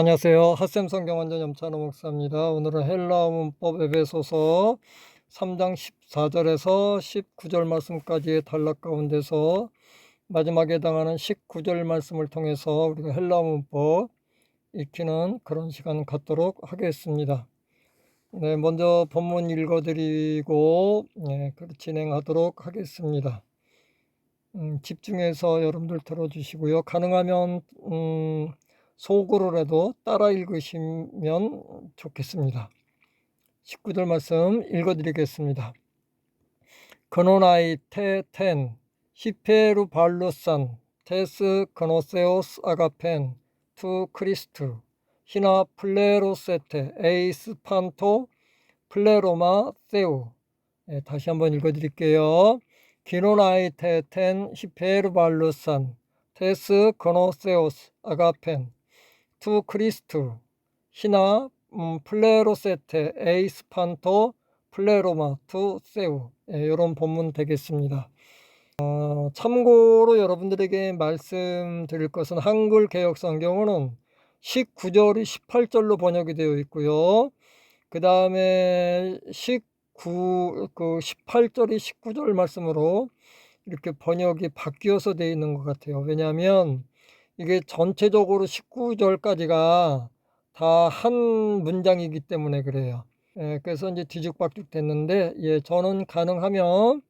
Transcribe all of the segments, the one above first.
안녕하세요. 핫샘 성경 완전 염찬호 목사입니다. 오늘은 헬라어 문법 에베소서 3장 14절에서 19절 말씀까지의 단락 가운데서 마지막에 해당하는 19절 말씀을 통해서 우리가 헬라어 문법 익히는 그런 시간 갖도록 하겠습니다. 네, 먼저 본문 읽어드리고 네, 진행하도록 하겠습니다. 음, 집중해서 여러분들 들어주시고요. 가능하면 음, 속으로라도 따라 읽으시면 좋겠습니다. 19절 말씀 읽어드리겠습니다. 그노나이 테텐 히페루 발루산 테스 그노세오스 아가펜 투 크리스트 히나 플레로세테 에이스 판토 플레로마 세우 네, 다시 한번 읽어드릴게요. 기노나이 테텐 히페루 발루산 테스 그노세오스 아가펜 투 크리스트 히나 음, 플레로세테 에이스 판토 플레로마 투 세우 예, 이런 본문 되겠습니다. 어, 참고로 여러분들에게 말씀드릴 것은 한글 개혁 성경은 19절이 18절로 번역이 되어 있고요. 그 다음에 19, 그 18절이 19절 말씀으로 이렇게 번역이 바뀌어서 되어 있는 것 같아요. 왜냐하면 이게 전체적으로 19절까지가 다 한 문장이기 때문에 그래요. 예, 그래서 이제 뒤죽박죽 됐는데, 예, 저는 가능하면,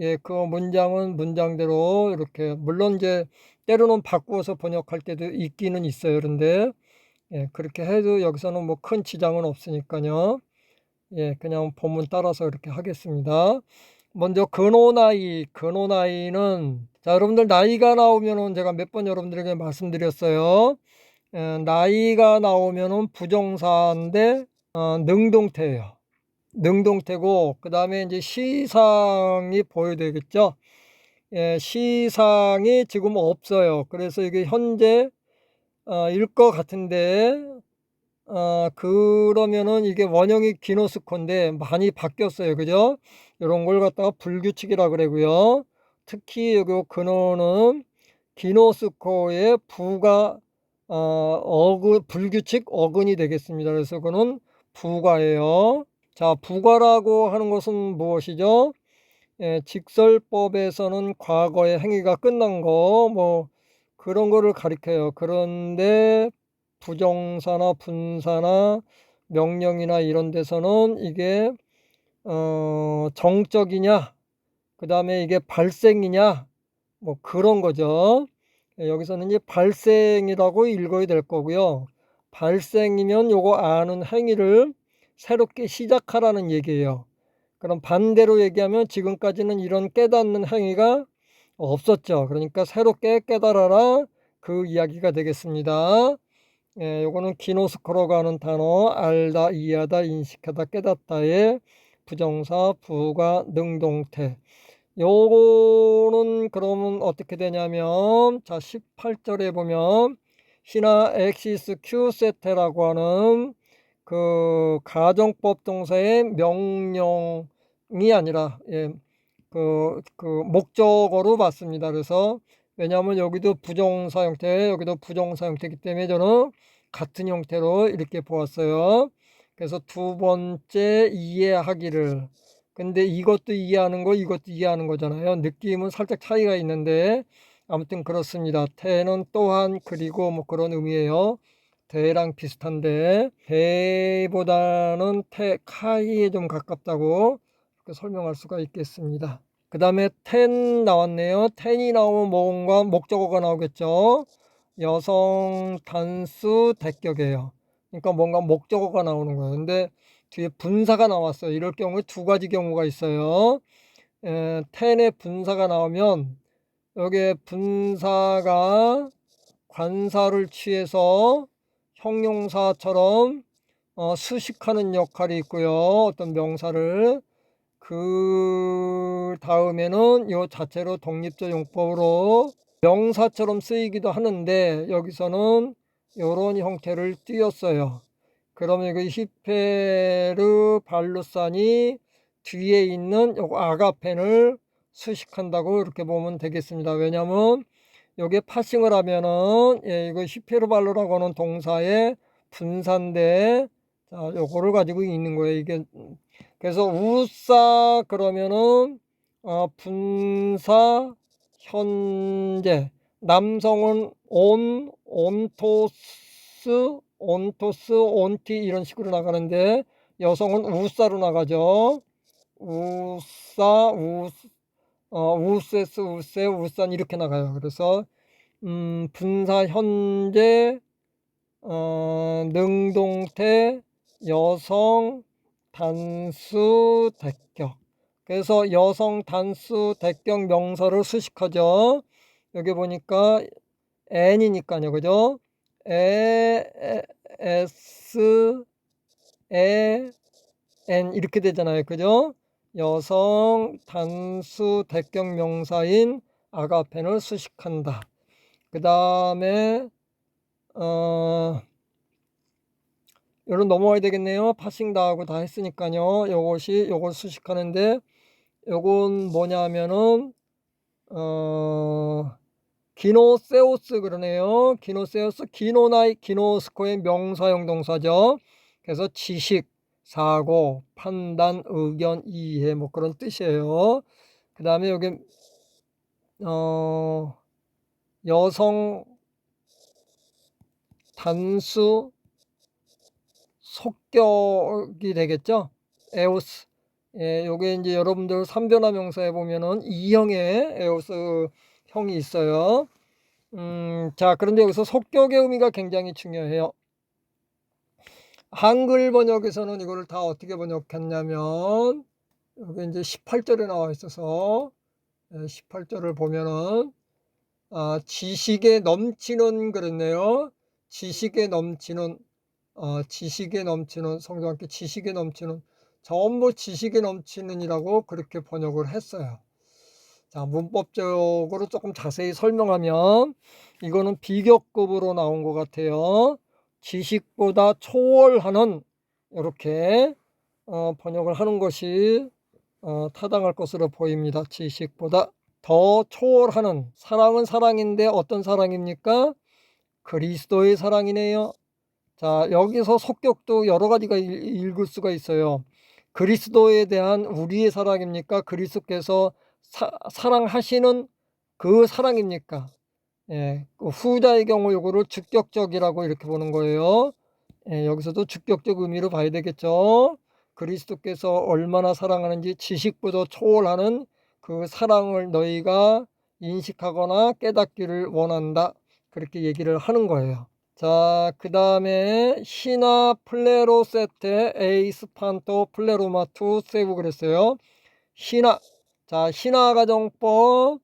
예, 그 문장은 문장대로 이렇게, 물론 이제 때로는 바꾸어서 번역할 때도 있기는 있어요. 그런데, 예, 그렇게 해도 여기서는 뭐 큰 지장은 없으니까요. 예, 그냥 본문 따라서 이렇게 하겠습니다. 먼저 근호나이, 근호나이는 자, 여러분들 나이가 나오면은 제가 몇 번 여러분들에게 말씀드렸어요. 에, 나이가 나오면은 부정사인데 어, 능동태예요. 능동태고 그 다음에 이제 시상이 보여야 되겠죠. 예, 시상이 지금 없어요. 그래서 이게 현재 어, 일것 같은데 어, 그러면은 이게 원형이 기노스코인데 많이 바뀌었어요. 그죠? 이런 걸 갖다가 불규칙이라 그러고요. 특히 여기 근원은 기노스코의 부가 어, 어근 불규칙 어근이 되겠습니다. 그래서 그는 부가예요. 자, 부가라고 하는 것은 무엇이죠? 예, 직설법에서는 과거의 행위가 끝난 거, 뭐, 그런 거를 가리켜요. 그런데 부정사나 분사나 명령이나 이런 데서는 이게, 어, 정적이냐, 그 다음에 이게 발생이냐 뭐 그런 거죠. 예, 여기서는 이제 발생이라고 읽어야 될 거고요. 발생이면 요거 아는 행위를 새롭게 시작하라는 얘기예요. 그럼 반대로 얘기하면 지금까지는 이런 깨닫는 행위가 없었죠. 그러니까 새롭게 깨달아라 그 이야기가 되겠습니다. 예, 요거는 기노스코로가 하는 단어 알다, 이해하다, 인식하다, 깨닫다의 부정사, 부가, 능동태 요거는 그러면 어떻게 되냐면 자 18절에 보면 시나 엑시스 큐 세테라고 하는 그 가정법 동사의 명령이 아니라 예, 그, 그 목적어로 봤습니다. 그래서 왜냐하면 여기도 부정사 형태, 여기도 부정사 형태이기 때문에 저는 같은 형태로 이렇게 보았어요. 그래서 두 번째 이해하기를 근데 이것도 이해하는 거, 이것도 이해하는 거잖아요. 느낌은 살짝 차이가 있는데 아무튼 그렇습니다. 태는 또한 그리고 뭐 그런 의미예요. 대랑 비슷한데 대보다는 태, 카이에 좀 가깝다고 그렇게 설명할 수가 있겠습니다. 그 다음에 텐 나왔네요. 텐이 나오면 뭔가 목적어가 나오겠죠. 여성 단수 대격이에요. 그러니까 뭔가 목적어가 나오는 거예요. 근데 뒤에 분사가 나왔어요. 이럴 경우에 두 가지 경우가 있어요. 에, 텐의 분사가 나오면 여기에 분사가 관사를 취해서 형용사처럼 어, 수식하는 역할이 있고요. 어떤 명사를 그 다음에는 이 자체로 독립적 용법으로 명사처럼 쓰이기도 하는데 여기서는 이런 형태를 띄었어요. 그러면 그 히페르 발루산이 뒤에 있는 요거 아가펜을 수식한다고 이렇게 보면 되겠습니다. 왜냐하면 요게 파싱을 하면은 예, 이거 히페르발로라고 하는 동사의 분사인데 자, 요거를 가지고 있는 거예요. 이게 그래서 우사 그러면은 어, 분사 현재 남성은 온, 온토스, 온토스, 온티 이런 식으로 나가는데 여성은 우사로 나가죠. 우사, 우, 어, 우세스, 우세, 우산 이렇게 나가요. 그래서 음, 분사 현재, 어, 능동태, 여성, 단수, 대격. 그래서 여성 단수 대격 명사를 수식하죠. 여기 보니까 n이니까요. 그죠? 에, 에, s, 에, n 이렇게 되잖아요. 그죠? 여성 단수 대격 명사인 아가펜을 수식한다. 그 다음에 어, 요런 넘어와야 되겠네요. 파싱 다 하고 다 했으니까요. 요것이 요걸 수식하는데 요건 뭐냐면은 어 기노세우스 그러네요. 기노세우스 기노나이 기노스코의 명사형 동사죠. 그래서 지식, 사고, 판단, 의견, 이해 뭐 그런 뜻이에요. 그 다음에 여기 어 여성 단수 속격이 되겠죠. 에오스. 예, 요게 이제 여러분들 삼변화 명사에 보면은 이형의 에오스 형이 있어요. 음, 자, 그런데 여기서 속격의 의미가 굉장히 중요해요. 한글 번역에서는 이거를 다 어떻게 번역했냐면 여기 이제 18절에 나와 있어서 18절을 보면은 아, 지식에 넘치는 그랬네요. 지식에 넘치는 어, 지식에 넘치는 성경 함께 지식에 넘치는 전부 지식에 넘치는이라고 그렇게 번역을 했어요. 자, 문법적으로 조금 자세히 설명하면 이거는 비교급으로 나온 것 같아요. 지식보다 초월하는 이렇게 어, 번역을 하는 것이 어, 타당할 것으로 보입니다. 지식보다 더 초월하는 사랑은 사랑인데 어떤 사랑입니까? 그리스도의 사랑이네요. 자, 여기서 속격도 여러 가지가 읽을 수가 있어요. 그리스도에 대한 우리의 사랑입니까? 그리스도께서 사, 사랑하시는 그 사랑입니까? 예, 그 후자의 경우 요거를 주격적이라고 이렇게 보는 거예요. 예, 여기서도 주격적 의미로 봐야 되겠죠. 그리스도께서 얼마나 사랑하는지 지식보다 초월하는 그 사랑을 너희가 인식하거나 깨닫기를 원한다. 그렇게 얘기를 하는 거예요. 자, 그 다음에 시나 플레로세테 에이스판토 플레로마투 세부 그랬어요. 시나. 자, 시나 가정법,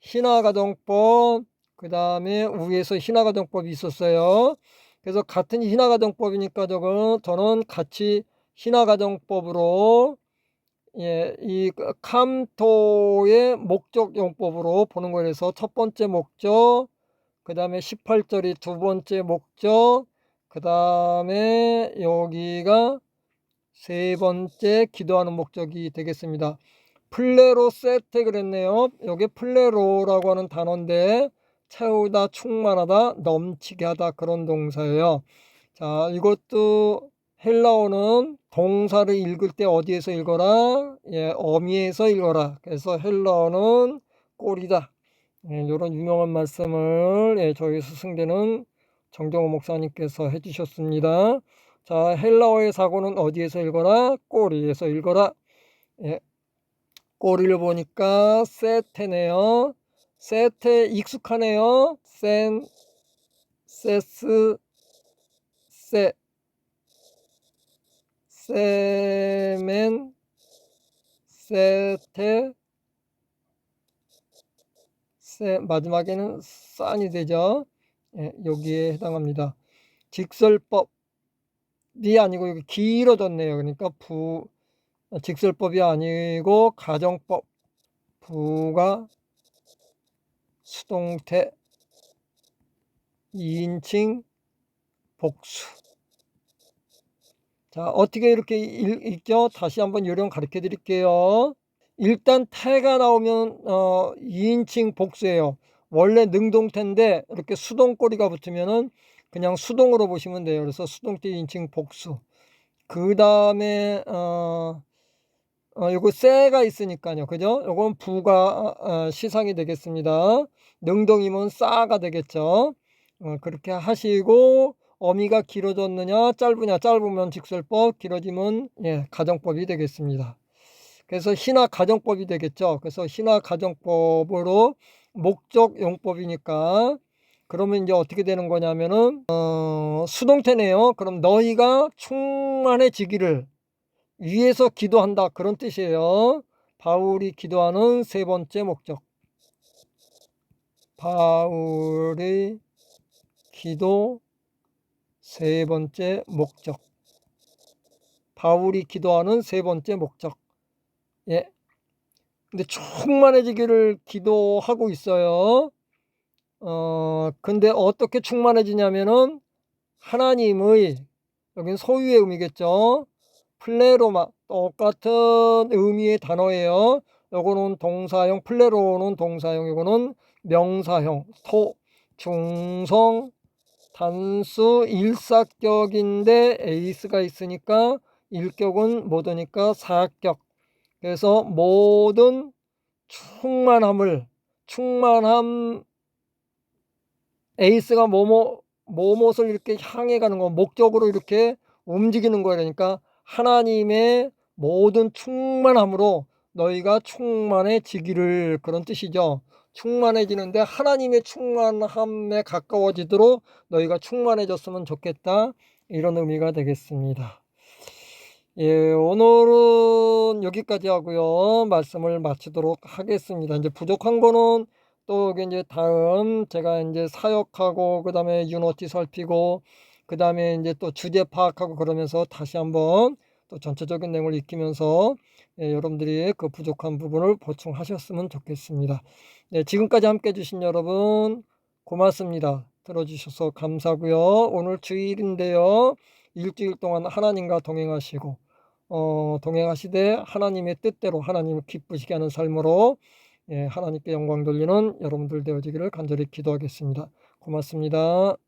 시나 가정법, 그 다음에 위에서 시나 가정법이 있었어요. 그래서 같은 시나 가정법이니까 저거 저는 같이 시나 가정법으로 예, 이 캄토의 목적 용법으로 보는 거라서 첫 번째 목적, 그 다음에 18절이 두 번째 목적, 그 다음에 여기가 세 번째 기도하는 목적이 되겠습니다. 플레로 세테 그랬네요. 여기 플레로라고 하는 단어인데 채우다, 충만하다, 넘치게 하다 그런 동사예요. 자, 이것도 헬라어는 동사를 읽을 때 어디에서 읽어라? 예, 어미에서 읽어라. 그래서 헬라어는 꼴이다. 예, 이런 유명한 말씀을 예, 저희 스승되는 정정호 목사님께서 해주셨습니다. 자, 헬라어의 사고는 어디에서 읽어라? 꼬리에서 읽어라. 예, 꼬리를 보니까 세테네요. 세테 익숙하네요. 센, 세스, 세, 세멘, 세테, 세, 마지막에는 싼이 되죠. 예, 여기에 해당합니다. 직설법이 아니고 여기 길어졌네요. 그러니까 부 직설법이 아니고 가정법 부가 수동태 2인칭 복수 자 어떻게 이렇게 읽 죠? 다시 한번 요령 가르쳐 드릴게요. 일단 태가 나오면 어, 2인칭 복수예요. 원래 능동태인데 이렇게 수동꼬리가 붙으면은 그냥 수동으로 보시면 돼요. 그래서 수동태 인칭 복수. 그 다음에 어, 어, 요거 쎄가 있으니까요. 그죠? 요건 부가 어, 시상이 되겠습니다. 능동이면 싸가 되겠죠. 어, 그렇게 하시고 어미가 길어졌느냐 짧으냐 짧으면 직설법 길어지면 예, 가정법이 되겠습니다. 그래서 신화 가정법이 되겠죠. 그래서 신화 가정법으로 목적 용법이니까 그러면 이제 어떻게 되는 거냐면은 어, 수동태네요. 그럼 너희가 충만해지기를 위해서 기도한다 그런 뜻이에요. 바울이 기도하는 세 번째 목적. 바울의 기도 세 번째 목적. 바울이 기도하는 세 번째 목적. 예. 근데 충만해지기를 기도하고 있어요. 어, 근데 어떻게 충만해지냐면은 하나님의 여긴 소유의 의미겠죠. 플레로마 똑같은 의미의 단어예요. 요거는 동사형, 플레로는 동사형, 요거는 명사형, 토, 중성, 단수, 일사격인데 에이스가 있으니까 일격은 못오니까 사격. 그래서 모든 충만함을 충만함 에이스가 뭐뭐 뭐뭇을 이렇게 향해 가는 거 목적으로 이렇게 움직이는 거야 그러니까 하나님의 모든 충만함으로 너희가 충만해지기를 그런 뜻이죠. 충만해지는데 하나님의 충만함에 가까워지도록 너희가 충만해졌으면 좋겠다. 이런 의미가 되겠습니다. 예, 오늘은 여기까지 하고요. 말씀을 마치도록 하겠습니다. 이제 부족한 거는 또 이제 다음 제가 이제 사역하고 그다음에 유노티 살피고 그 다음에 이제 또 주제 파악하고 그러면서 다시 한번 또 전체적인 내용을 익히면서 예, 여러분들이 그 부족한 부분을 보충하셨으면 좋겠습니다. 네, 지금까지 함께 해주신 여러분 고맙습니다. 들어주셔서 감사고요. 오늘 주일인데요. 일주일 동안 하나님과 동행하시고 어, 동행하시되 하나님의 뜻대로 하나님을 기쁘시게 하는 삶으로 예, 하나님께 영광 돌리는 여러분들 되어지기를 간절히 기도하겠습니다. 고맙습니다.